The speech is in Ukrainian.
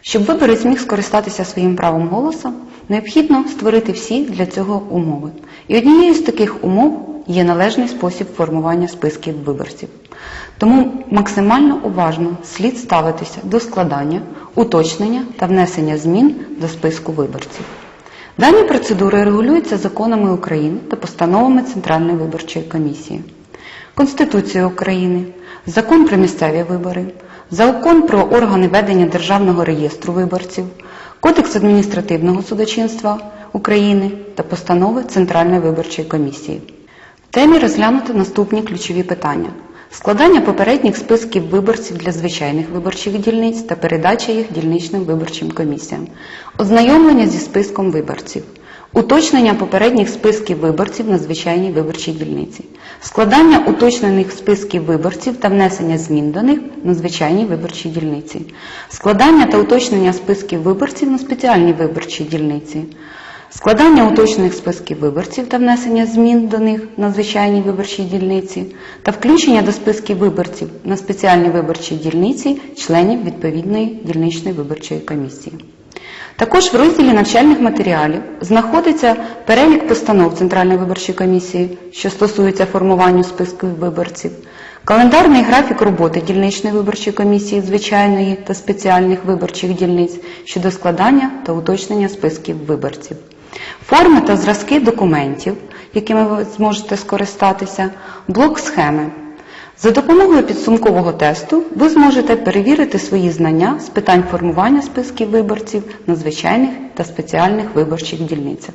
Щоб виборець міг скористатися своїм правом голосу, необхідно створити всі для цього умови. І однією з таких умов є належний спосіб формування списків виборців. Тому максимально уважно слід ставитися до складання, уточнення та внесення змін до списку виборців. Дані процедури регулюються законами України та постановами Центральної виборчої комісії. Конституцією України, Закон про місцеві вибори, Закон про органи ведення Державного реєстру виборців, Кодекс адміністративного судочинства України та постанови Центральної виборчої комісії. В темі розглянуто наступні ключові питання: складання попередніх списків виборців для звичайних виборчих дільниць та передача їх дільничним виборчим комісіям, ознайомлення зі списком виборців, уточнення попередніх списків виборців на звичайній виборчій дільниці, складання уточнених списків виборців та внесення змін до них на звичайній виборчій дільниці, складання та уточнення списків виборців на спеціальній виборчій дільниці. Складання уточнених списків виборців та внесення змін до них на звичайній виборчій дільниці та включення до списків виборців на спеціальній виборчій дільниці членів відповідної дільничної виборчої комісії. Також в розділі навчальних матеріалів знаходиться перелік постанов Центральної виборчої комісії, що стосується формування списків виборців, календарний графік роботи дільничної виборчої комісії звичайної та спеціальних виборчих дільниць щодо складання та уточнення списків виборців, форми та зразки документів, якими ви зможете скористатися, блок схеми. За допомогою підсумкового тесту ви зможете перевірити свої знання з питань формування списків виборців на звичайних та спеціальних виборчих дільницях.